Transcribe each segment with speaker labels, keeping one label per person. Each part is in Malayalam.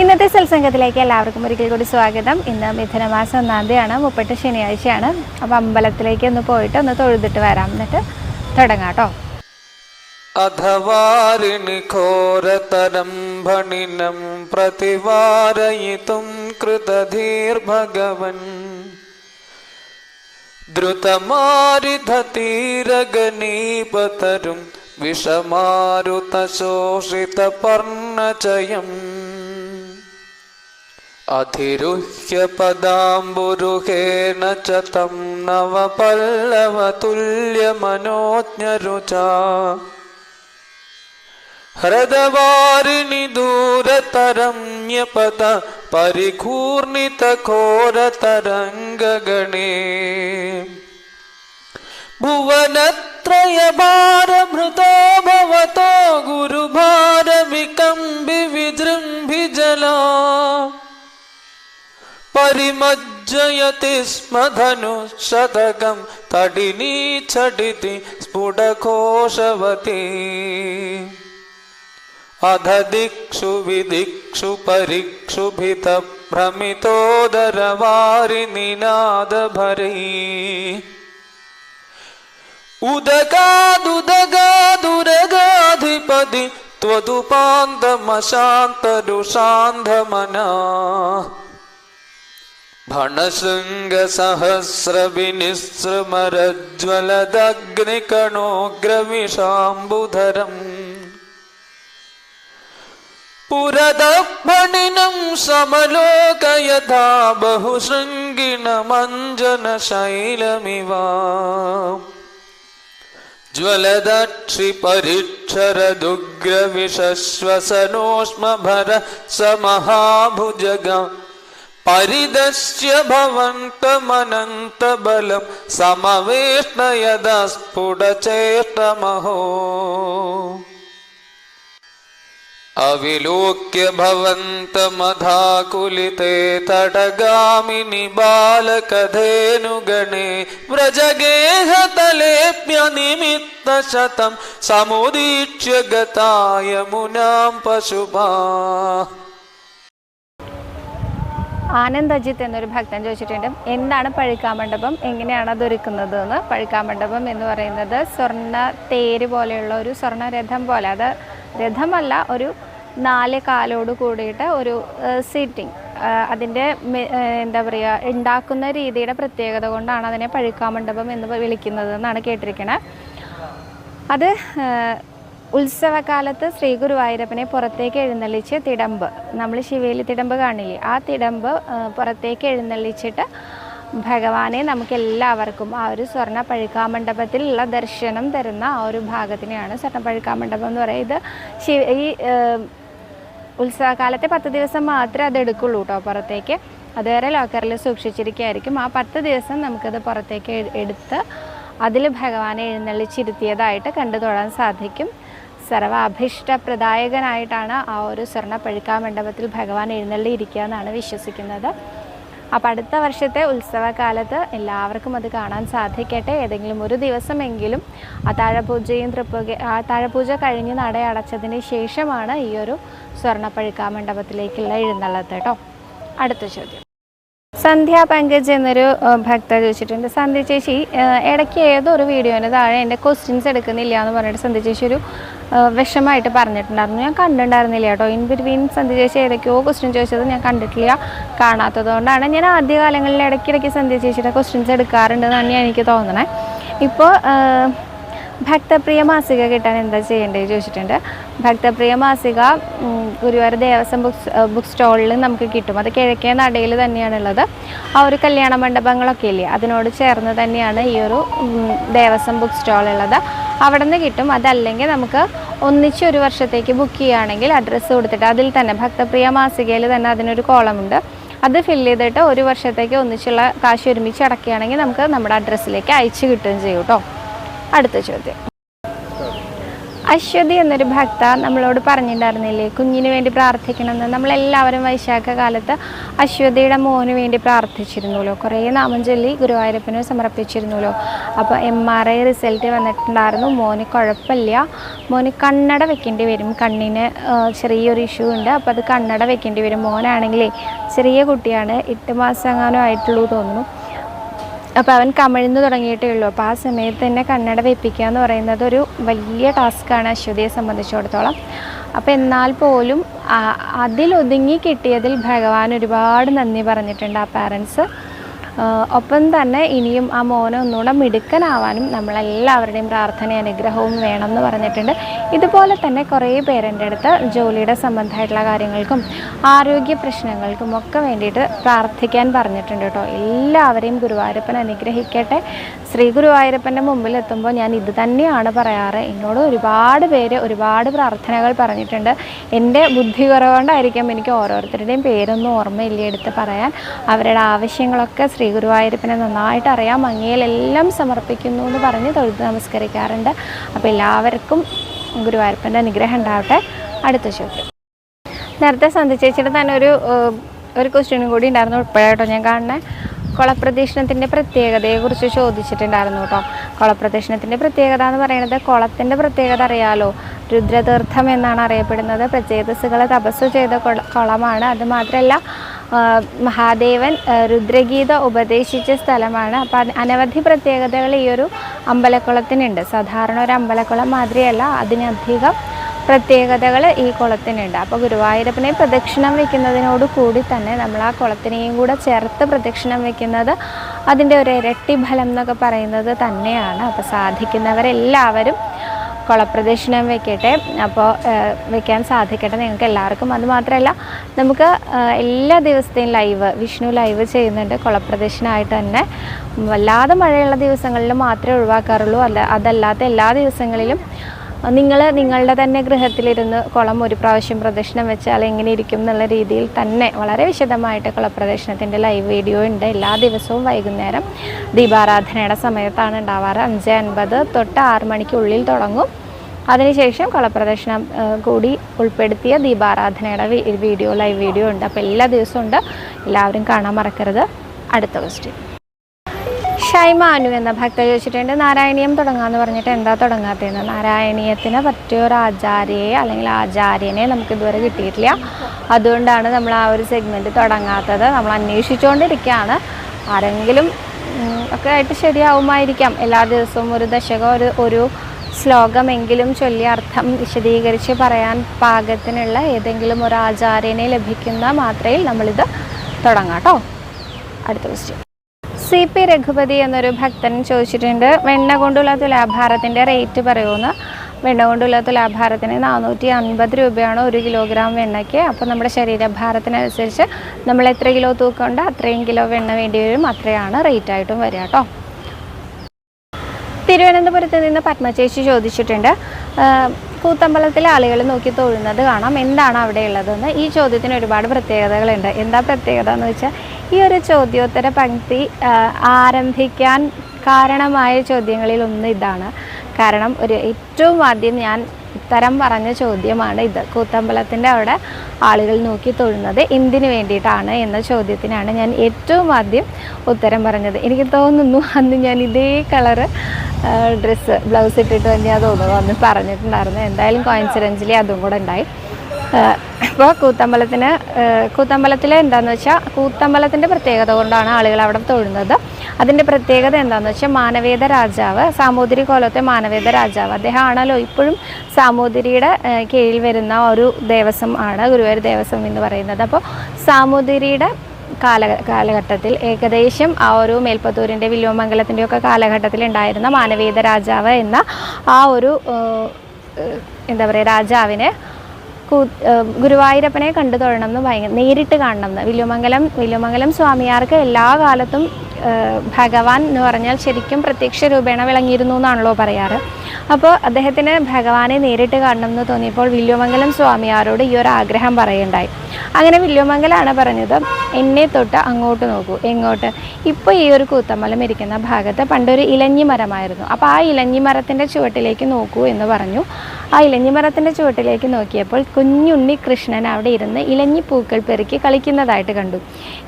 Speaker 1: ഇന്നത്തെ സത്സംഗത്തിലേക്ക് എല്ലാവർക്കും ഒരിക്കൽ കൂടി സ്വാഗതം. ഇന്ന് മിഥുനമാസം ഒന്നാം തീയതിയാണ് മുപ്പത്തെട്ട് ശനിയാഴ്ചയാണ്. അപ്പം അമ്പലത്തിലേക്ക് ഒന്ന് പോയിട്ട് ഒന്ന് തൊഴുതിട്ട് വരാം. എന്നിട്ട് തുടങ്ങാം കേട്ടോ
Speaker 2: അഥവാരിണി ഘോരതരം ഭണിനം പർണചയം अधिरुह्य पदाम्बुरुहेण च तं नवपल्लवतुल्यमनोज्ञरुचा हृदवारिणि दूरतरम्यपद परिघूर्णितघोरतरङ्गगणे भुवनत्रयभारभृतो भवतो गुरुभारविकम्बि विजृम्भिजला परिमज्जयति स्म धनुशतकं तडिनी झटिति स्फुटघोषवती अध दिक्षु विदिक्षु परिक्षुभितभ्रमितोदरवारिनिनादभरै उदगादुदगादुरगाधिपति त्वदुपान्तमशान्तरुषान्धमना भणशृङ्गसहस्रविनिस्रमरज्वलदग्निकणोग्रविषाम्बुधरम् पुरदफणिनं समलोकयथा बहुशृङ्गिणमञ्जनशैलमिव ज्वलदक्षिपरिक्षरदुग्रविशश्वसनोष्मभर स महाभुजग परिदश्य भवन्तमनन्तबलं समवेष्णयदा स्फुटचेष्टमहो अविलोक्य भवन्तमधाकुलिते तटगामिनि बालकधेनुगणे व्रजगेहतलेऽप्यनिमित्तशतं समुदीक्ष्य गता यमुनां पशुपा
Speaker 1: ആനന്ദ് അജിത്ത് എന്നൊരു ഭക്തൻ ചോദിച്ചിട്ടുണ്ട് എന്താണ് പഴുക്കാമണ്ഡപം എങ്ങനെയാണ് അത് ഒരുക്കുന്നത് എന്ന് പഴുക്കാമണ്ഡപം എന്ന് പറയുന്നത് സ്വർണ തേര് പോലെയുള്ള ഒരു സ്വർണ രഥം പോലെ. അത് രഥമല്ല ഒരു നാല് കാലോട് കൂടിയിട്ട് ഒരു സീറ്റിംഗ് അതിന്റെ എന്താ പറയുക ഉണ്ടാക്കുന്ന രീതിയുടെ പ്രത്യേകത കൊണ്ടാണ് അതിനെ പഴുക്കാമണ്ഡപം എന്ന് വിളിക്കുന്നത് എന്നാണ് കേട്ടിരിക്കുന്നത് അത് ഉത്സവകാലത്ത് ശ്രീ ഗുരുവായൂരപ്പനെ പുറത്തേക്ക് എഴുന്നള്ളിച്ച് തിടമ്പ്. നമ്മൾ ശിവേലി തിടമ്പ് കാണില്ലേ? ആ തിടമ്പ് പുറത്തേക്ക് എഴുന്നള്ളിച്ചിട്ട് ഭഗവാനെ നമുക്ക് എല്ലാവർക്കും ആ ഒരു സ്വർണ പഴുക്കാമണ്ഡപത്തിലുള്ള ദർശനം തരുന്ന ആ ഒരു ഭാഗത്തിനെയാണ് സ്വർണ പഴുക്കാമണ്ഡപം എന്ന് പറയുന്നത്. ശിവ ഈ ഉത്സവകാലത്തെ പത്ത് ദിവസം മാത്രമേ അത് എടുക്കുള്ളൂ കേട്ടോ പുറത്തേക്ക്. അതുവരെ ലോക്കറിൽ സൂക്ഷിച്ചിരിക്കുകയായിരിക്കും. ആ പത്ത് ദിവസം നമുക്കത് പുറത്തേക്ക് എടുത്ത് അതിൽ ഭഗവാനെ എഴുന്നള്ളിച്ചിരുത്തിയതായിട്ട് കണ്ടു തൊഴാൻ സാധിക്കും. സർവാഭീഷ്ടപ്രദായകനായിട്ടാണ് ആ ഒരു സ്വർണ പഴുക്കാ മണ്ഡപത്തിൽ ഭഗവാൻ എഴുന്നള്ളിയിരിക്കുക എന്നാണ് വിശ്വസിക്കുന്നത്. അപ്പം അടുത്ത വർഷത്തെ ഉത്സവകാലത്ത് എല്ലാവർക്കും അത് കാണാൻ സാധിക്കട്ടെ. ഏതെങ്കിലും ഒരു ദിവസമെങ്കിലും അത്താഴപൂജയും തൃപ്പുക അത്താഴപൂജ കഴിഞ്ഞ് നട അടച്ചതിന് ശേഷമാണ് ഈ ഒരു സ്വർണപ്പഴുക്കാ മണ്ഡപത്തിലേക്കുള്ള എഴുന്നള്ളത്ത് കേട്ടോ അടുത്ത ചോദ്യം. സന്ധ്യ പങ്കജ് എന്നൊരു ഭക്ത ചോദിച്ചിട്ടുണ്ട്. സന്ധ്യ ചേച്ചി ഇടയ്ക്ക് ഏതോ ഒരു വീഡിയോന് താഴെ എന്റെ ക്വസ്റ്റ്യൻസ് എടുക്കുന്നില്ല എന്ന് പറഞ്ഞിട്ട് സന്ധ്യ ചേച്ചി ഒരു വിഷമമായിട്ട് പറഞ്ഞിട്ടുണ്ടായിരുന്നു. ഞാൻ കണ്ടിട്ടുണ്ടായിരുന്നില്ല കേട്ടോ. ഇൻ ബിറ്റ്വീൻ സന്ധ്യ ചേച്ചി ഏതൊക്കെയോ ക്വസ്റ്റ്യൻ ചോദിച്ചത് ഞാൻ കണ്ടിട്ടില്ല കാണാത്തതുകൊണ്ടാണ് ഞാൻ ആദ്യകാലങ്ങളിൽ ഇടയ്ക്കിടയ്ക്ക് സന്ധ്യ ചേച്ചിയുടെ ക്വസ്റ്റ്യൻസ് എടുക്കാറുണ്ട് എന്നാണ് എനിക്ക് തോന്നണേ. ഇപ്പോൾ ഭക്തപ്രിയ മാസിക കിട്ടാൻ എന്താ ചെയ്യേണ്ടത് ചോദിച്ചിട്ടുണ്ട്. ഭക്തപ്രിയ മാസിക ഗുരുവായൂർ ദേവസ്വം ബുക്സ് ബുക്ക് സ്റ്റോളിൽ നമുക്ക് കിട്ടും. അത് കിഴക്കേ നടയിൽ തന്നെയാണുള്ളത്. ആ ഒരു കല്യാണ മണ്ഡപങ്ങളൊക്കെ ഇല്ലേ? അതിനോട് ചേർന്ന് തന്നെയാണ് ഈ ഒരു ദേവസ്വം ബുക്ക് സ്റ്റോൾ ഉള്ളത് അവിടെ നിന്ന് കിട്ടും. അതല്ലെങ്കിൽ നമുക്ക് ഒന്നിച്ച് ഒരു വർഷത്തേക്ക് ബുക്ക് ചെയ്യുകയാണെങ്കിൽ അഡ്രസ്സ് കൊടുത്തിട്ട് അതിൽ തന്നെ ഭക്തപ്രിയ മാസികയിൽ തന്നെ അതിനൊരു കോളമുണ്ട്. അത് ഫില്ല് ചെയ്തിട്ട് ഒരു വർഷത്തേക്ക് ഒന്നിച്ചുള്ള കാശ് ഒരുമിച്ച് അടക്കുകയാണെങ്കിൽ നമുക്ക് നമ്മുടെ അഡ്രസ്സിലേക്ക് അയച്ചു കിട്ടുകയും ചെയ്യും കേട്ടോ. അടുത്ത ചോദ്യം. അശ്വതി എന്നൊരു ഭക്ത നമ്മളോട് പറഞ്ഞിട്ടുണ്ടായിരുന്നില്ലേ കുഞ്ഞിന് വേണ്ടി പ്രാർത്ഥിക്കണമെന്ന്. നമ്മളെല്ലാവരും വൈശാഖ കാലത്ത് അശ്വതിയുടെ മോന് വേണ്ടി പ്രാർത്ഥിച്ചിരുന്നല്ലോ. കുറേ നാമം ചൊല്ലി ഗുരുവായൂരപ്പന് സമർപ്പിച്ചിരുന്നല്ലോ. അപ്പോൾ എം ആർ ഐ റിസൾട്ട് വന്നിട്ടുണ്ടായിരുന്നു. മോന് കുഴപ്പമില്ല. മോന് കണ്ണട വെക്കേണ്ടി വരും. കണ്ണിന് ചെറിയൊരു ഇഷ്യൂ ഉണ്ട്. അപ്പോൾ അത് കണ്ണട വെക്കേണ്ടി വരും. മോനാണെങ്കിലേ ചെറിയ കുട്ടിയാണ്. എട്ട് മാസം എങ്ങാനും ആയിട്ടുള്ളൂ തോന്നുന്നു. അപ്പോൾ അവൻ കമിഴ്ന്ന് തുടങ്ങിയിട്ടേ ഉള്ളൂ. അപ്പോൾ ആ സമയത്ത് തന്നെ കണ്ണട വെപ്പിക്കുക എന്ന് പറയുന്നത് ഒരു വലിയ ടാസ്ക്കാണ് അശ്വതിയെ സംബന്ധിച്ചിടത്തോളം. അപ്പോൾ എന്നാൽ പോലും അതിലൊതുങ്ങി കിട്ടിയതിൽ ഭഗവാൻ ഒരുപാട് നന്ദി പറഞ്ഞിട്ടുണ്ട് ആ പാരൻസ് ഒപ്പം തന്നെ ഇനിയും ആ മോനെ ഒന്നുകൂടെ മിടുക്കനാവാനും നമ്മളെല്ലാവരുടെയും പ്രാർത്ഥന അനുഗ്രഹവും വേണമെന്ന് പറഞ്ഞിട്ടുണ്ട്. ഇതുപോലെ തന്നെ കുറേ പേരെന്റെ അടുത്ത് ജോലിയുടെ സംബന്ധമായിട്ടുള്ള കാര്യങ്ങൾക്കും ആരോഗ്യ പ്രശ്നങ്ങൾക്കും ഒക്കെ വേണ്ടിയിട്ട് പ്രാർത്ഥിക്കാൻ പറഞ്ഞിട്ടുണ്ട് കേട്ടോ. എല്ലാവരെയും ഗുരുവായൂരപ്പൻ അനുഗ്രഹിക്കട്ടെ. ശ്രീ ഗുരുവായൂരപ്പന്റെ മുമ്പിൽ എത്തുമ്പോൾ ഞാൻ ഇത് തന്നെയാണ് പറയാറ്. എന്നോട് ഒരുപാട് പേര് ഒരുപാട് പ്രാർത്ഥനകൾ പറഞ്ഞിട്ടുണ്ട്. എന്റെ ബുദ്ധി കുറവുകൊണ്ടായിരിക്കും എനിക്ക് ഓരോരുത്തരുടെയും പേരൊന്നും ഓർമ്മയില്ല എടുത്ത് പറയാൻ. അവരുടെ ആവശ്യങ്ങളൊക്കെ ശ്രീ ഗുരുവായൂരപ്പനെ നന്നായിട്ട് അറിയാം അങ്ങയിലെല്ലാം സമർപ്പിക്കുന്നു എന്ന് പറഞ്ഞ് തൊഴുത് നമസ്കരിക്കാറുണ്ട്. അപ്പോൾ എല്ലാവർക്കും ഗുരുവായൂരപ്പന്റെ അനുഗ്രഹം ഉണ്ടാവട്ടെ. അടുത്ത ചോദ്യം നേരത്തെ സന്ധി തന്നെ ഒരു ഒരു ക്വസ്റ്റ്യനും കൂടി ഉണ്ടായിരുന്നു ഇപ്പോഴാട്ടോ ഞാൻ കാണുന്നത് കുളപ്രദക്ഷിണത്തിന്റെ പ്രത്യേകതയെക്കുറിച്ച് ചോദിച്ചിട്ടുണ്ടായിരുന്നു കേട്ടോ. കുളപ്രദക്ഷിണത്തിന്റെ പ്രത്യേകത എന്ന് പറയുന്നത് കുളത്തിന്റെ പ്രത്യേകത അറിയാലോ? രുദ്രതീർത്ഥം എന്നാണ് അറിയപ്പെടുന്നത്. പ്രചേതസ്സുകളെ തപസ് ചെയ്ത കുള- കുളമാണ്. അത് മാത്രമല്ല ആ, മഹാദേവൻ രുദ്രഗീത ഉപദേശിച്ച സ്ഥലമാണ്. അപ്പം അനവധി പ്രത്യേകതകൾ ഈ ഒരു അമ്പലക്കുളത്തിനുണ്ട്. സാധാരണ ഒരു അമ്പലക്കുളം മാതിരിയല്ല. അതിനധികം പ്രത്യേകതകൾ ഈ കുളത്തിനുണ്ട്. അപ്പോൾ ഗുരുവായൂരപ്പനെ പ്രദക്ഷിണം വെക്കുന്നതിനോട് കൂടി തന്നെ നമ്മൾ ആ കുളത്തിനെയും കൂടെ ചേർത്ത് പ്രദക്ഷിണം വെക്കുന്നത് അതിന്റെ ഒരു ഇരട്ടി ഫലം എന്നൊക്കെ പറയുന്നത് തന്നെയാണ്. അപ്പോൾ സാധിക്കുന്നവരെല്ലാവരും കുളപ്രദക്ഷിണം വെക്കട്ടെ. അപ്പോൾ വെക്കാൻ സാധിക്കട്ടെ നിങ്ങൾക്ക് എല്ലാവർക്കും. അത് മാത്രമല്ല നമുക്ക് എല്ലാ ദിവസത്തെയും ലൈവ് വിഷ്ണു ലൈവ് ചെയ്യുന്നുണ്ട് കുളപ്രദക്ഷിണമായിട്ട് തന്നെ. വല്ലാതെ മഴയുള്ള ദിവസങ്ങളിൽ മാത്രമേ ഒഴിവാക്കാറുള്ളൂ. അല്ല അതല്ലാത്ത എല്ലാ ദിവസങ്ങളിലും നിങ്ങൾ നിങ്ങളുടെ തന്നെ ഗൃഹത്തിലിരുന്ന് കുളം ഒരു പ്രാവശ്യം പ്രദക്ഷിണം വെച്ചാൽ എങ്ങനെ ഇരിക്കും എന്നുള്ള രീതിയിൽ തന്നെ വളരെ വിശദമായിട്ട് കുളപ്രദക്ഷിണത്തിന്റെ ലൈവ് വീഡിയോ ഉണ്ട്. എല്ലാ ദിവസവും വൈകുന്നേരം ദീപാരാധനയുടെ സമയത്താണ് ഉണ്ടാവാറ്. അഞ്ച് അൻപത് തൊട്ട് ആറ് മണിക്കുള്ളിൽ തുടങ്ങും. അതിനുശേഷം കുളപ്രദക്ഷിണം കൂടി ഉൾപ്പെടുത്തിയ ദീപാരാധനയുടെ വീഡിയോ ലൈവ് വീഡിയോ ഉണ്ട്. അപ്പോൾ എല്ലാ ദിവസവും ഉണ്ട്. എല്ലാവരും കാണാൻ മറക്കരുത്. അടുത്ത ക്വസ്റ്റ്യൻ ഷൈമാനു എന്ന ഭക്ത ചോദിച്ചിട്ടുണ്ട് നാരായണീയം തുടങ്ങാന്ന് പറഞ്ഞിട്ട് എന്താ തുടങ്ങാത്തതെന്ന്? നാരായണീയത്തിന് പറ്റിയൊരു ആചാര്യയെ അല്ലെങ്കിൽ ആചാര്യനെ നമുക്ക് ഇതുവരെ കിട്ടിയിട്ടില്ല. അതുകൊണ്ടാണ് നമ്മൾ ആ ഒരു സെഗ്മെന്റ് തുടങ്ങാത്തത്. നമ്മൾ അന്വേഷിച്ചുകൊണ്ടിരിക്കുകയാണ്. ആരെങ്കിലും ഒക്കെ ആയിട്ട് ശരിയാവുമായിരിക്കാം. എല്ലാ ദിവസവും ഒരു ദശകം ഒരു ഒരു ശ്ലോകമെങ്കിലും ചൊല്ലി അർത്ഥം വിശദീകരിച്ച് പറയാൻ പാകത്തിനുള്ള ഏതെങ്കിലും ഒരു ആചാര്യനെ ലഭിക്കുന്ന മാത്രയിൽ നമ്മളിത് തുടങ്ങാം കേട്ടോ അടുത്ത ക്വസ്റ്റ്യൻ സി പി രഘുപതി എന്നൊരു ഭക്തൻ ചോദിച്ചിട്ടുണ്ട് വെണ്ണ കൊണ്ടുള്ള തുലാഭാരത്തിന്റെ റേറ്റ് പറയുമെന്ന് വെണ്ണ കൊണ്ടുള്ള തുലാഭാരത്തിന് നാനൂറ്റി അൻപത് രൂപയാണ് ഒരു കിലോഗ്രാം വെണ്ണയ്ക്ക്. അപ്പോൾ നമ്മുടെ ശരീരഭാരത്തിനനുസരിച്ച് നമ്മൾ എത്ര കിലോ തൂക്കമുണ്ട് അത്രയും കിലോ വെണ്ണ വേണ്ടി വരും. അത്രയാണ് റേറ്റ് ആയിട്ടും വരിക കേട്ടോ. തിരുവനന്തപുരത്ത് നിന്ന് പത്മചേച്ചി ചോദിച്ചിട്ടുണ്ട് കൂത്തമ്പലത്തിലെ ആളുകൾ നോക്കി തൊഴുന്നത് കാണാം. എന്താണ് അവിടെ ഉള്ളതെന്ന്? ഈ ചോദ്യത്തിന് ഒരുപാട് പ്രത്യേകതകളുണ്ട്. എന്താ പ്രത്യേകത എന്ന് വെച്ചാൽ ഈ ഒരു ചോദ്യോത്തര പങ്ക്തി ആരംഭിക്കാൻ കാരണമായ ചോദ്യങ്ങളിൽ ഒന്ന് ഇതാണ്. കാരണം ഒരു ഏറ്റവും ആദ്യം ഞാൻ ഉത്തരം പറഞ്ഞ ചോദ്യമാണ് ഇത്. കൂത്തമ്പലത്തിന്റെ അവിടെ ആളുകൾ നോക്കി തൊഴുന്നത് എന്തിനു വേണ്ടിയിട്ടാണ് എന്ന ചോദ്യത്തിനാണ് ഞാൻ ഏറ്റവും ആദ്യം ഉത്തരം പറഞ്ഞത്. എനിക്ക് തോന്നുന്നു അന്ന് ഞാൻ ഇതേ കളറ് ഡ്രസ്സ് ബ്ലൗസ് ഇട്ടിട്ട് തന്നെയാണ് തോന്നുന്നു അന്ന് പറഞ്ഞിട്ടുണ്ടായിരുന്നു. എന്തായാലും കോയിൻസിഡൻസിലി അതും കൂടെ ഉണ്ടായി. ഇപ്പോൾ കൂത്തമ്പലത്തിന് കൂത്തമ്പലത്തിൽ എന്താണെന്ന് വെച്ചാൽ കൂത്തമ്പലത്തിന്റെ പ്രത്യേകത കൊണ്ടാണ് ആളുകൾ അവിടെ തൊഴുന്നത്. അതിന്റെ പ്രത്യേകത എന്താണെന്ന് വെച്ചാൽ മാനവേദ രാജാവ് സാമൂതിരി കോലത്തെ മാനവേദ രാജാവ്. അദ്ദേഹമാണല്ലോ ഇപ്പോഴും സാമൂതിരിയുടെ കീഴിൽ വരുന്ന ഒരു ദേവസ്വം ആണ് ഗുരുവായൂർ ദേവസ്വം എന്ന് പറയുന്നത്. അപ്പോൾ സാമൂതിരിയുടെ കാല കാലഘട്ടത്തിൽ ഏകദേശം ആ ഒരു മേൽപ്പത്തൂരിന്റെ വില്ലുവമംഗലത്തിന്റെ ഒക്കെ കാലഘട്ടത്തിൽ ഉണ്ടായിരുന്ന മാനവേദ രാജാവ് എന്ന ആ ഒരു എന്താ പറയുക രാജാവിനെ ഗുരുവായൂരപ്പനെ കണ്ടു തൊഴണം എന്ന് ഭയങ്കര നേരിട്ട് കാണണം എന്ന് വില്ലുമംഗലം വില്ലുമംഗലം സ്വാമിയാർക്ക് എല്ലാ കാലത്തും ഭഗവാൻ എന്ന് പറഞ്ഞാൽ ശരിക്കും പ്രത്യക്ഷ രൂപേണ വിളങ്ങിയിരുന്നു എന്നാണല്ലോ പറയാറ്. അപ്പോൾ അദ്ദേഹത്തിന് ഭഗവാനെ നേരിട്ട് കാണണം എന്ന് തോന്നിയപ്പോൾ വില്ലുമംഗലം സ്വാമിയാരോട് ഈ ഒരു ആഗ്രഹം പറയുണ്ടായി. അങ്ങനെ വില്ലുമംഗലാണ് പറഞ്ഞത് എന്നെ തൊട്ട് അങ്ങോട്ട് നോക്കൂ എങ്ങോട്ട്? ഇപ്പോൾ ഈ ഒരു കൂത്തമ്പലം ഇരിക്കുന്ന ഭാഗത്ത് പണ്ടൊരു ഇലഞ്ഞി മരമായിരുന്നു. അപ്പോൾ ആ ഇലഞ്ഞി മരത്തിന്റെ ചുവട്ടിലേക്ക് നോക്കൂ എന്ന് പറഞ്ഞു. ആ ഇലഞ്ഞി മരത്തിന്റെ ചുവട്ടിലേക്ക് നോക്കിയപ്പോൾ കുഞ്ഞുണ്ണി കൃഷ്ണൻ അവിടെ ഇരുന്ന് ഇലഞ്ഞി പൂക്കൾ പെറുക്കി കളിക്കുന്നതായിട്ട് കണ്ടു.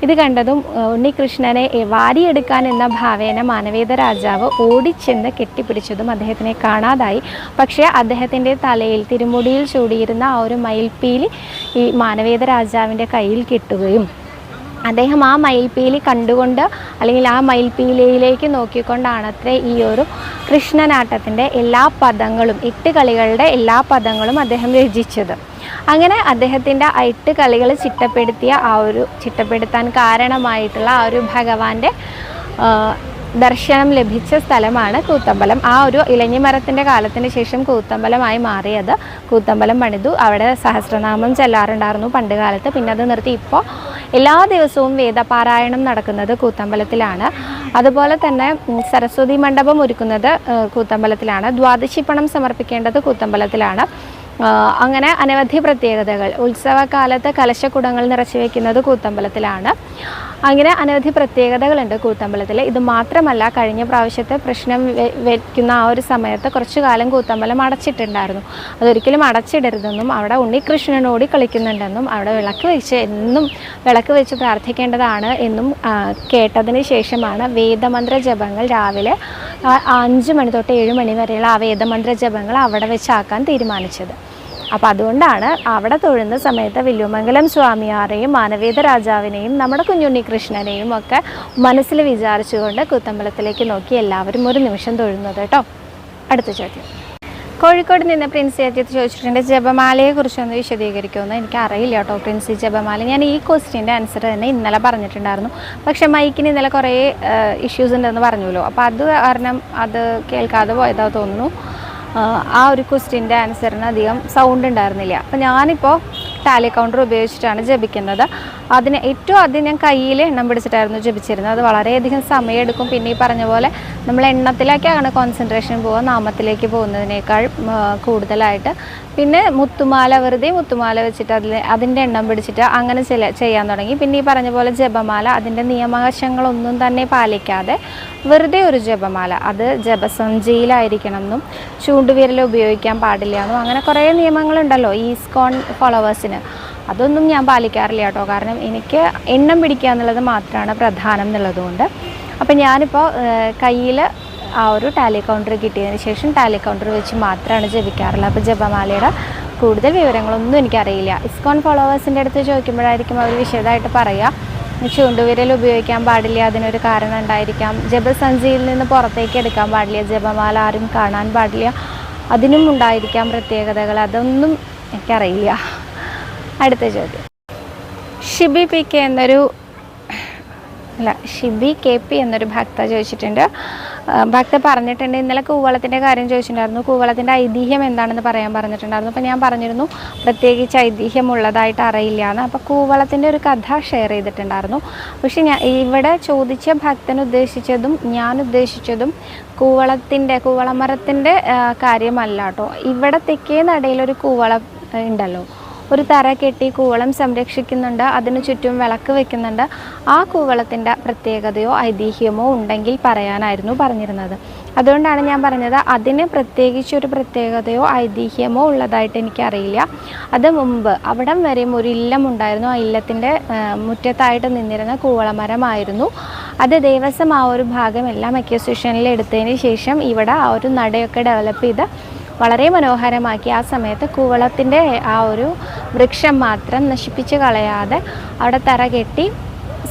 Speaker 1: ഇത് കണ്ടതും ഉണ്ണി ഉണ്ണികൃഷ്ണനെ വാരിയെടുക്കാൻ എന്ന ഭാവേന മാനവേദ രാജാവ് ഓടിച്ചെന്ന് കെട്ടിപ്പിടിച്ചതും അദ്ദേഹത്തിനെ കാണാതായി. പക്ഷേ അദ്ദേഹത്തിന്റെ തലയിൽ തിരുമുടിയിൽ ചൂടിയിരുന്ന ആ ഒരു മയിൽപ്പീലി ഈ മാനവേദ രാജാവിന്റെ കയ്യിൽ കിട്ടുകയും അദ്ദേഹം ആ മയിൽപ്പീലി കണ്ടുകൊണ്ട് അല്ലെങ്കിൽ ആ മയിൽപ്പീലിയിലേക്ക് നോക്കിക്കൊണ്ടാണ് അത്രേ ഈ ഒരു കൃഷ്ണനാട്ടത്തിന്റെ എല്ലാ പദങ്ങളും എട്ട് കളികളുടെ എല്ലാ പദങ്ങളും അദ്ദേഹം രചിച്ചത്. അങ്ങനെ അദ്ദേഹത്തിന്റെ എട്ട് കളികൾ ചിട്ടപ്പെടുത്തിയ ആ ഒരു ചിട്ടപ്പെടുത്താൻ കാരണമായിട്ടുള്ള ആ ഒരു ഭഗവാന്റെ ദർശനം ലഭിച്ച സ്ഥലമാണ് കൂത്തമ്പലം. ആ ഒരു ഇലഞ്ഞിമരത്തിന്റെ കാലത്തിന് ശേഷം കൂത്തമ്പലമായി മാറിയത് കൂത്തമ്പലം പണിതു. അവിടെ സഹസ്രനാമം ചെല്ലാറുണ്ടായിരുന്നു പണ്ട് കാലത്ത് പിന്നെ അത് നിർത്തി. ഇപ്പോൾ എല്ലാ ദിവസവും വേദപാരായണം നടക്കുന്നത് കൂത്തമ്പലത്തിലാണ്. അതുപോലെ തന്നെ സരസ്വതി മണ്ഡപം ഒരുക്കുന്നത് കൂത്തമ്പലത്തിലാണ്. ദ്വാദശിപ്പണം സമർപ്പിക്കേണ്ടത് കൂത്തമ്പലത്തിലാണ്. അങ്ങനെ അനവധി പ്രത്യേകതകൾ. ഉത്സവകാലത്ത് കലശക്കുടങ്ങൾ നിറച്ചു വയ്ക്കുന്നത് കൂത്തമ്പലത്തിലാണ്. അങ്ങനെ അനവധി പ്രത്യേകതകളുണ്ട് കൂത്തമ്പലത്തിൽ ഇത് മാത്രമല്ല കഴിഞ്ഞ പ്രാവശ്യത്തെ പ്രശ്നം വയ്ക്കുന്ന ആ ഒരു സമയത്ത് കുറച്ചു കാലം കൂത്തമ്പലം അടച്ചിട്ടുണ്ടായിരുന്നു. അതൊരിക്കലും അടച്ചിടരുതെന്നും അവിടെ ഉണ്ണികൃഷ്ണനോടി കളിക്കുന്നുണ്ടെന്നും അവിടെ വിളക്ക് വെച്ച് എന്നും വിളക്ക് വെച്ച് പ്രാർത്ഥിക്കേണ്ടതാണ് എന്നും കേട്ടതിന് ശേഷമാണ് വേദമന്ത്ര ജപങ്ങൾ രാവിലെ അഞ്ച് മണി തൊട്ട് ഏഴ് മണി വരെയുള്ള ആ വേദമന്ത്ര ജപങ്ങൾ അവിടെ വെച്ചാക്കാൻ തീരുമാനിച്ചത്. അപ്പോൾ അതുകൊണ്ടാണ് അവിടെ തൊഴുന്ന സമയത്ത് വില്ലുമംഗലം സ്വാമിയാരെയും മാനവേദ രാജാവിനെയും നമ്മുടെ കുഞ്ഞുണ്ണി കൃഷ്ണനെയും ഒക്കെ മനസ്സിൽ വിചാരിച്ചുകൊണ്ട് കൂത്തമ്പലത്തിലേക്ക് നോക്കി എല്ലാവരും ഒരു നിമിഷം തൊഴുന്നത് കേട്ടോ. അടുത്ത ചോദ്യം. കോഴിക്കോട് നിന്ന് പ്രിൻസി അജിത്ത് ചോദിച്ചിട്ടുണ്ട്. ജപമാലയെ കുറിച്ചൊന്ന് വിശദീകരിക്കുമെന്ന് എനിക്ക് അറിയില്ല കേട്ടോ പ്രിൻസി ജപമാല. ഞാൻ ഈ ക്വസ്റ്റ്യന്റെ ആൻസർ തന്നെ ഇന്നലെ പറഞ്ഞിട്ടുണ്ടായിരുന്നു. പക്ഷേ മൈക്കിന് ഇന്നലെ കുറേ ഇഷ്യൂസ് ഉണ്ടെന്ന് പറഞ്ഞല്ലോ അപ്പോൾ അത് കാരണം അത് കേൾക്കാതെ പോയതാ തോന്നുന്നു. ആ ഒരു ക്വസ്റ്റ്യന്റെ ആൻസറിന് അധികം സൗണ്ട് ഉണ്ടായിരുന്നില്ല. അപ്പോൾ ഞാനിപ്പോൾ ടാലി കൗണ്ടർ ഉപയോഗിച്ചിട്ടാണ് ജപിക്കുന്നത്. അതിന് ഏറ്റവും ആദ്യം ഞാൻ കയ്യിൽ എണ്ണം പിടിച്ചിട്ടായിരുന്നു ജപിച്ചിരുന്നത്. അത് വളരെയധികം സമയമെടുക്കും. പിന്നെ ഈ പറഞ്ഞ പോലെ നമ്മൾ എണ്ണത്തിലേക്കാണ് കോൺസെൻട്രേഷൻ പോവുക നാമത്തിലേക്ക് പോകുന്നതിനേക്കാൾ കൂടുതലായിട്ട്. പിന്നെ മുത്തുമാല വെറുതെ മുത്തുമാല വെച്ചിട്ട് അതിൽ അതിന്റെ എണ്ണം പിടിച്ചിട്ട് അങ്ങനെ ചില ചെയ്യാൻ തുടങ്ങി. പിന്നെ ഈ പറഞ്ഞ പോലെ ജപമാല അതിന്റെ നിയമവശങ്ങളൊന്നും തന്നെ പാലിക്കാതെ വെറുതെ ഒരു ജപമാല. അത് ജപസഞ്ചിയിലായിരിക്കണം എന്നും ചൂണ്ടുവിരൽ ഉപയോഗിക്കാൻ പാടില്ല എന്നും അങ്ങനെ കുറേ നിയമങ്ങളുണ്ടല്ലോ. ഈസ്കോൺ സ്കോൺ അതൊന്നും ഞാൻ പാലിക്കാറില്ല കേട്ടോ. കാരണം എനിക്ക് എണ്ണം പിടിക്കുക എന്നുള്ളത് മാത്രമാണ് പ്രധാനം എന്നുള്ളതുകൊണ്ട്. അപ്പം ഞാനിപ്പോൾ കയ്യിൽ ആ ഒരു ടാലി കൗണ്ടർ കിട്ടിയതിന് ശേഷം ടാലി കൗണ്ടർ വെച്ച് മാത്രമാണ് ജപിക്കാറുള്ളത്. അപ്പോൾ ജപമാലയുടെ കൂടുതൽ വിവരങ്ങളൊന്നും എനിക്കറിയില്ല. ഇസ്കോൺ ഫോളോവേഴ്സിന്റെ അടുത്ത് ചോദിക്കുമ്പോഴായിരിക്കും അവർ വിശദമായിട്ട് പറയുക ചൂണ്ടുവിരൽ ഉപയോഗിക്കാൻ പാടില്ല അതിനൊരു കാരണം ഉണ്ടായിരിക്കാം. ജപസഞ്ചിയിൽ നിന്ന് പുറത്തേക്ക് എടുക്കാൻ പാടില്ല ജപമാല ആരും കാണാൻ പാടില്ല. അതിനും ഉണ്ടായിരിക്കാം പ്രത്യേകതകൾ. അതൊന്നും എനിക്കറിയില്ല. അടുത്ത ചോദ്യം. ഷിബി പി കെ എന്നൊരു അല്ല ഷിബി കെ പി എന്നൊരു ഭക്ത ചോദിച്ചിട്ടുണ്ട്. ഭക്ത പറഞ്ഞിട്ടുണ്ട് ഇന്നലെ കൂവളത്തിന്റെ കാര്യം ചോദിച്ചിട്ടുണ്ടായിരുന്നു. കൂവളത്തിന്റെ ഐതിഹ്യം എന്താണെന്ന് പറയാൻ പറഞ്ഞിട്ടുണ്ടായിരുന്നു. അപ്പോൾ ഞാൻ പറഞ്ഞിരുന്നു പ്രത്യേകിച്ച് ഐതിഹ്യം ഉള്ളതായിട്ട് അറിയില്ല എന്ന് അപ്പോൾ കൂവളത്തിന്റെ ഒരു കഥ ഷെയർ ചെയ്തിട്ടുണ്ടായിരുന്നു. പക്ഷെ ഞാൻ ഇവിടെ ചോദിച്ച ഭക്തൻ ഉദ്ദേശിച്ചതും ഞാൻ ഉദ്ദേശിച്ചതും കൂവളത്തിന്റെ കൂവളമരത്തിന്റെ കാര്യമല്ല കേട്ടോ. ഇവിടെ തെക്കേ നടയിൽ ഒരു കൂവളം ഉണ്ടല്ലോ. ഒരു തറ കെട്ടി കൂവളം സംരക്ഷിക്കുന്നുണ്ട്. അതിനു ചുറ്റും വിളക്ക് വെക്കുന്നുണ്ട്. ആ കൂവളത്തിന്റെ പ്രത്യേകതയോ ഐതിഹ്യമോ ഉണ്ടെങ്കിൽ പറയാനായിരുന്നു പറഞ്ഞിരുന്നത്. അതുകൊണ്ടാണ് ഞാൻ പറഞ്ഞത് അതിന് പ്രത്യേകിച്ചൊരു പ്രത്യേകതയോ ഐതിഹ്യമോ ഉള്ളതായിട്ട് എനിക്കറിയില്ല. അത് മുമ്പ് അവിടം വരെയും ഒരു ഇല്ലം ഉണ്ടായിരുന്നു. ആ ഇല്ലത്തിന്റെ മുറ്റത്തായിട്ട് നിന്നിരുന്ന കൂവളമരമായിരുന്നു. അത് ദേവസ്വം ആ ഒരു ഭാഗം എല്ലാം അക്യൂസിഷനിൽ എടുത്തതിന് ശേഷം ഇവിടെ ആ ഒരു നടയൊക്കെ ഡെവലപ്പ് ചെയ്ത് വളരെ മനോഹരമാക്കി ആ സമയത്ത് കൂവളത്തിന്റെ ആ ഒരു വൃക്ഷം മാത്രം നശിപ്പിച്ച് കളയാതെ അവിടെ തറ കെട്ടി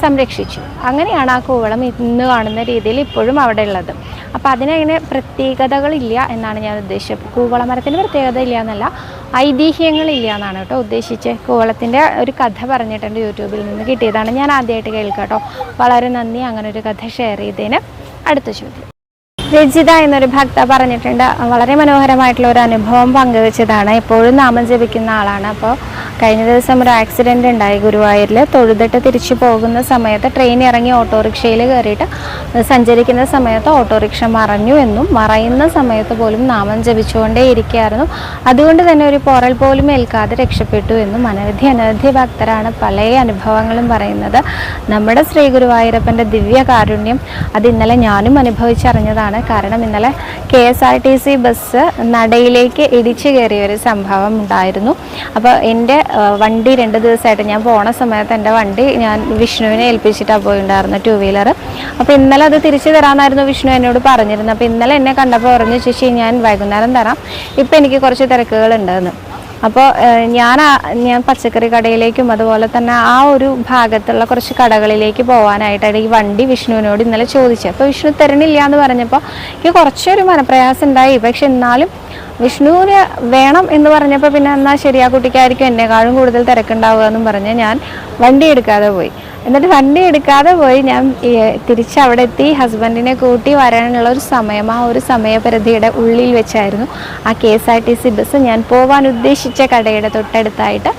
Speaker 1: സംരക്ഷിച്ചു. അങ്ങനെയാണ് ആ കൂവളം ഇന്ന് കാണുന്ന രീതിയിൽ ഇപ്പോഴും അവിടെ ഉള്ളത്. അപ്പോൾ അതിനങ്ങനെ പ്രത്യേകതകളില്ല എന്നാണ് ഞാൻ ഉദ്ദേശിച്ചത്. കൂവളമരത്തിന് പ്രത്യേകത ഇല്ല എന്നല്ല ഐതിഹ്യങ്ങളില്ല എന്നാണ് കേട്ടോ ഉദ്ദേശിച്ചത്. കൂവളത്തിന്റെ ഒരു കഥ പറഞ്ഞിട്ടുണ്ട് യൂട്യൂബിൽ നിന്ന് കിട്ടിയതാണ്. ഞാൻ ആദ്യമായിട്ട് കേൾക്കാം കേട്ടോ. വളരെ നന്ദി. അങ്ങനെ ഒരു കഥ ഷെയർ ചെയ്തതിന് അടുത്ത ചോദ്യം. രജിത എന്നൊരു ഭക്ത പറഞ്ഞിട്ടുണ്ട്. വളരെ മനോഹരമായിട്ടുള്ള ഒരു അനുഭവം പങ്കുവച്ചതാണ്. എപ്പോഴും നാമം ജപിക്കുന്ന ആളാണ്. അപ്പോൾ കഴിഞ്ഞ ദിവസം ഒരു ആക്സിഡന്റ് ഉണ്ടായി ഗുരുവായൂരിൽ തൊഴുതിട്ട് തിരിച്ചു പോകുന്ന സമയത്ത് ട്രെയിൻ ഇറങ്ങി ഓട്ടോറിക്ഷയിൽ കയറിയിട്ട് സഞ്ചരിക്കുന്ന സമയത്ത് ഓട്ടോറിക്ഷ മറഞ്ഞു എന്നും മറയുന്ന സമയത്ത് പോലും നാമം ജപിച്ചുകൊണ്ടേ ഇരിക്കുകയായിരുന്നു. അതുകൊണ്ട് തന്നെ ഒരു പോറൽ പോലും ഏൽക്കാതെ രക്ഷപ്പെട്ടു എന്നും അനവധി അനവധി ഭക്തരാണ് പല അനുഭവങ്ങളും പറയുന്നത്. നമ്മുടെ ശ്രീ ഗുരുവായൂരപ്പന്റെ ദിവ്യ കാരുണ്യം അത് ഇന്നലെ ഞാനും അനുഭവിച്ചറിഞ്ഞതാണ്. കാരണം ഇന്നലെ K S R T C bus നടയിലേക്ക് ഇടിച്ചു കയറിയ ഒരു സംഭവം ഉണ്ടായിരുന്നു. അപ്പോൾ എന്റെ വണ്ടി രണ്ട് ദിവസമായിട്ട് ഞാൻ പോണ സമയത്ത് എന്റെ വണ്ടി ഞാൻ വിഷ്ണുവിനെ ഏൽപ്പിച്ചിട്ടാണ് പോയിണ്ടായിരുന്നു ടു വീലർ അപ്പോൾ ഇന്നലെ അത് തിരിച്ചു തരാമെന്നായിരുന്നു വിഷ്ണു എന്നോട് പറഞ്ഞിരുന്നത് അപ്പോൾ ഇന്നലെ എന്നെ കണ്ടപ്പോൾ പറഞ്ഞു ചേച്ചി ഞാൻ വൈകുന്നേരം തരാം. ഇപ്പം എനിക്ക് കുറച്ച് തിരക്കുകളുണ്ടെന്ന്. അപ്പോൾ ഞാൻ ഞാൻ പച്ചക്കറി കടയിലേക്കും അതുപോലെ തന്നെ ആ ഒരു ഭാഗത്തുള്ള കുറച്ച് കടകളിലേക്ക് പോകാനായിട്ടാണ് ഈ വണ്ടി വിഷ്ണുവിനോട് ഇന്നലെ ചോദിച്ചത്. അപ്പോൾ വിഷ്ണു തരണില്ല എന്ന് പറഞ്ഞപ്പോൾ എനിക്ക് കുറച്ചൊരു മനപ്രയാസം ഉണ്ടായി. പക്ഷെ എന്നാലും വിഷ്ണുവിന് വേണം എന്ന് പറഞ്ഞപ്പോൾ പിന്നെ എന്നാൽ ശരി ആ കുട്ടിക്കായിരിക്കും എന്നെക്കാളും കൂടുതൽ തിരക്കുണ്ടാവുക എന്നും പറഞ്ഞ് ഞാൻ വണ്ടി എടുക്കാതെ പോയി. എന്നിട്ട് വണ്ടി എടുക്കാതെ പോയി ഞാൻ തിരിച്ചവിടെ എത്തി. ഹസ്ബൻഡിനെ കൂട്ടി വരാനുള്ള ഒരു സമയം ആ ഒരു സമയപരിധിയുടെ ഉള്ളിൽ വെച്ചായിരുന്നു ആ K S R T C bus. ഞാൻ പോവാൻ ഉദ്ദേശിച്ച കടയുടെ തൊട്ടടുത്തായിട്ട്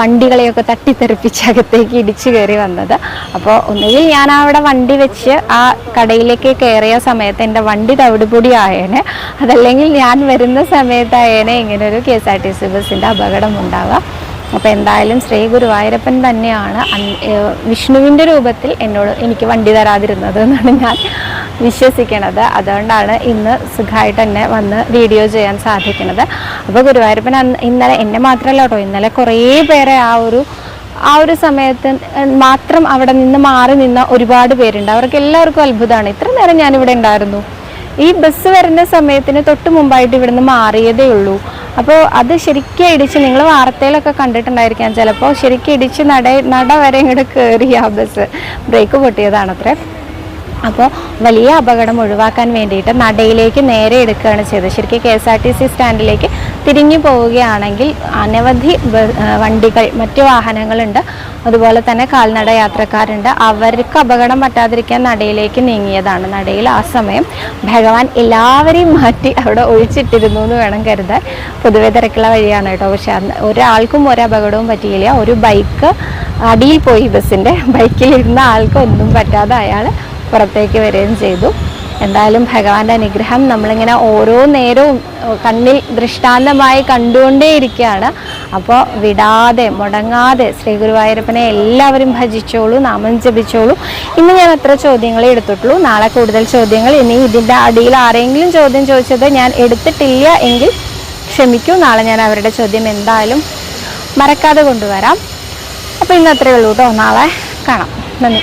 Speaker 1: വണ്ടികളെയൊക്കെ തട്ടിത്തെറിപ്പിച്ച് അകത്തേക്ക് ഇടിച്ചു കയറി വന്നത്. അപ്പോൾ ഒന്നുകിൽ ഞാൻ അവിടെ വണ്ടി വെച്ച് ആ കടയിലേക്ക് കയറിയ സമയത്ത് എന്റെ വണ്ടി തവിടുപൊടി ആയേനെ. അതല്ലെങ്കിൽ ഞാൻ വരുന്ന സമയത്തായേനെ ഇങ്ങനൊരു K S R T C ബസ്സിന്റെ അപകടം ഉണ്ടാവുക അപ്പോൾ എന്തായാലും ശ്രീ ഗുരുവായൂരപ്പൻ തന്നെയാണ് വിഷ്ണുവിന്റെ രൂപത്തിൽ എന്നോട് എനിക്ക് വണ്ടി തരാതിരുന്നത് എന്നാണ് ഞാൻ വിശ്വസിക്കണത്. അതുകൊണ്ടാണ് ഇന്ന് സുഖമായിട്ട് തന്നെ വന്ന് വീഡിയോ ചെയ്യാൻ സാധിക്കുന്നത്. അപ്പോൾ ഗുരുവായൂരപ്പൻ ഇന്നലെ എന്നെ മാത്രമല്ല കേട്ടോ ഇന്നലെ കുറേ പേരെ ആ ഒരു ആ ഒരു സമയത്ത് മാത്രം അവിടെ നിന്ന് മാറി നിന്ന ഒരുപാട് പേരുണ്ട്. അവർക്ക് എല്ലാവർക്കും അത്ഭുതമാണ്. ഇത്ര നേരം ഞാനിവിടെ ഉണ്ടായിരുന്നു. ഈ ബസ് വരുന്ന സമയത്തിന് തൊട്ട് മുമ്പായിട്ട് ഇവിടുന്ന് മാറിയതേ ഉള്ളൂ. അപ്പോൾ അത് ശരിക്കും ഇടിച്ച് നിങ്ങൾ വാർത്തയിലൊക്കെ കണ്ടിട്ടുണ്ടായിരിക്കാം. ചിലപ്പോൾ ശരിക്കും ഇടിച്ച് നട നട വരെ ഇങ്ങോട്ട് കയറി ആ ബസ് ബ്രേക്ക് പൊട്ടിയതാണത്രേ. അപ്പോൾ വലിയ അപകടം ഒഴിവാക്കാൻ വേണ്ടിയിട്ട് നടയിലേക്ക് നേരെ എടുക്കുകയാണ് ചെയ്തത്. ശരിക്കും K S R T C സ്റ്റാൻഡിലേക്ക് തിരിഞ്ഞു പോവുകയാണെങ്കിൽ അനവധി വണ്ടികൾ മറ്റു വാഹനങ്ങളുണ്ട്. അതുപോലെ തന്നെ കാൽനട യാത്രക്കാരുണ്ട്. അവർക്ക് അപകടം പറ്റാതിരിക്കാൻ നടയിലേക്ക് നീങ്ങിയതാണ്. നടയിൽ ആ സമയം ഭഗവാൻ എല്ലാവരെയും മാറ്റി അവിടെ ഒഴിച്ചിട്ടിരുന്നു എന്ന് വേണം കരുതാൻ. പൊതുവെ തിരക്കുള്ള വഴിയാണ് കേട്ടോ. പക്ഷെ ഒരാൾക്കും ഒരു അപകടവും പറ്റിയില്ല. ഒരു ബൈക്ക് അടിയിൽ പോയി ബസ്സിന്റെ ബൈക്കിലിരുന്ന ആൾക്കൊന്നും പറ്റാതെ അയാൾ പുറത്തേക്ക് വരികയും ചെയ്തു. എന്തായാലും ഭഗവാന്റെ അനുഗ്രഹം നമ്മളിങ്ങനെ ഓരോ നേരവും കണ്ണിൽ ദൃഷ്ടാന്തമായി കണ്ടുകൊണ്ടേയിരിക്കുകയാണ് അപ്പോൾ വിടാതെ മുടങ്ങാതെ ശ്രീ ഗുരുവായൂരപ്പനെ എല്ലാവരും ഭജിച്ചോളൂ നാമം ജപിച്ചോളൂ. ഇന്ന് ഞാൻ അത്ര ചോദ്യങ്ങളെ എടുത്തിട്ടുള്ളൂ. നാളെ കൂടുതൽ ചോദ്യങ്ങൾ. ഇനി ഇതിന്റെ അടിയിൽ ആരെങ്കിലും ചോദ്യം ചോദിച്ചത് ഞാൻ എടുത്തിട്ടില്ല എങ്കിൽ ക്ഷമിക്കൂ. നാളെ ഞാൻ അവരുടെ ചോദ്യം എന്തായാലും മറക്കാതെ കൊണ്ടുവരാം. അപ്പോൾ ഇന്ന് അത്രയേ ഉള്ളൂ കേട്ടോ. നാളെ കാണാം. നന്ദി.